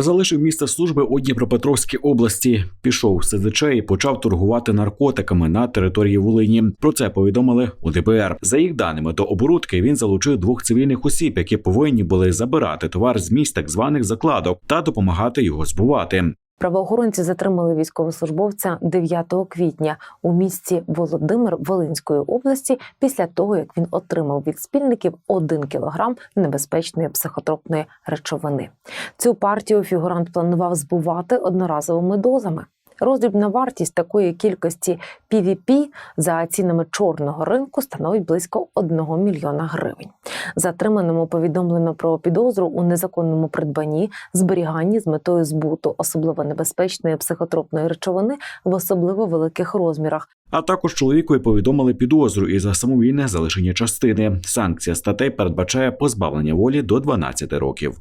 Залишив місце служби у Дніпропетровській області. Пішов СЗЧ і почав торгувати наркотиками на території Волині. Про це повідомили у ДБР. За їх даними, до оборудки він залучив двох цивільних осіб, які повинні були забирати товар з місць так званих закладок та допомагати його збувати. Правоохоронці затримали військовослужбовця 9 квітня у місті Володимир Волинської області після того, як він отримав від спільників 1 кілограм небезпечної психотропної речовини. Цю партію фігурант планував збувати одноразовими дозами. Роздрібна вартість такої кількості PVP за цінами чорного ринку становить близько 1 мільйона гривень. Затриманому повідомлено про підозру у незаконному придбанні, зберіганні з метою збуту особливо небезпечної психотропної речовини в особливо великих розмірах. А також чоловікові повідомили підозру і за самовільне залишення частини. Санкція статей передбачає позбавлення волі до 12 років.